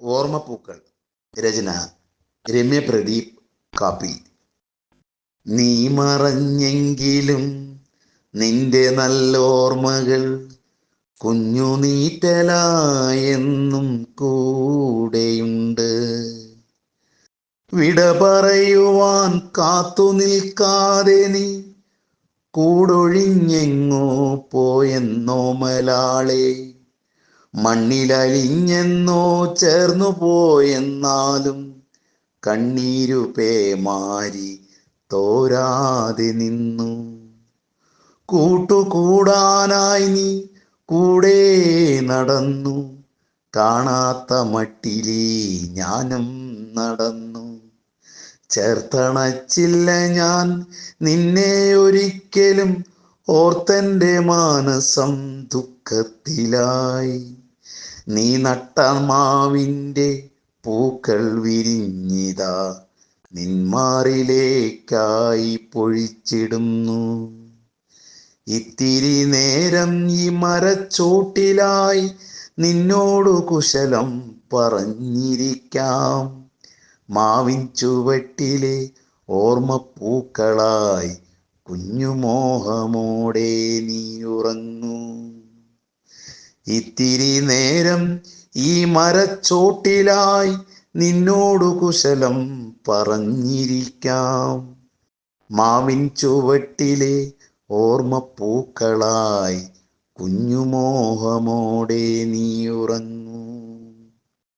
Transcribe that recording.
ഓർമ്മപ്പൂക്കൾ. രചന രമ്യ പ്രദീപ് കാപ്പി. നീ മറഞ്ഞെങ്കിലും നിന്റെ നല്ല ഓർമ്മകൾ കുഞ്ഞു നീറ്റലായെന്നും കൂടെയുണ്ട്. വിട പറയുവാൻ കാത്തു നിൽക്കാതെ നീ കൂടൊഴിഞ്ഞെങ്ങോ പോയെന്നോ മലാളെ. മണ്ണിലലിഞ്ഞെന്നോ ചേർന്നു പോയെന്നാലും കണ്ണീരു പേമാരി തോരാതെ നിന്നു. കൂട്ടുകൂടാനായി നീ കൂടെ നടന്നു. കാണാത്ത മട്ടിലി ഞാനും നടന്നു. ചേർത്തണച്ചില്ല ഞാൻ നിന്നെ ഒരിക്കലും ഓർത്തന്റെ മാനസം ദുഃഖത്തിലായി. നീ നട്ട മാവിന്റെ പൂക്കൾ വിരിഞ്ഞിതാ. നിന്മാറിലേക്കായി പൊഴിച്ചിടുന്നു. ഇത്തിരി നേരം ഈ മരച്ചോട്ടിലായി നിന്നോടു കുശലം പറഞ്ഞിരിക്കാം. മാവിൻ ചുവട്ടിലെ ഓർമ്മപ്പൂക്കളായി കുഞ്ഞുമോഹമോടെ നീ ഉറങ്ങൂ ഇത്തിരി നേരം ഈ മരച്ചോട്ടിലായി നിന്നോടു കുശലം പറഞ്ഞിരിക്കാം. മാവിൻ ചുവട്ടിലെ ഓർമ്മപ്പൂക്കളായി കുഞ്ഞുമോഹമോടെ നീ ഉറങ്ങൂ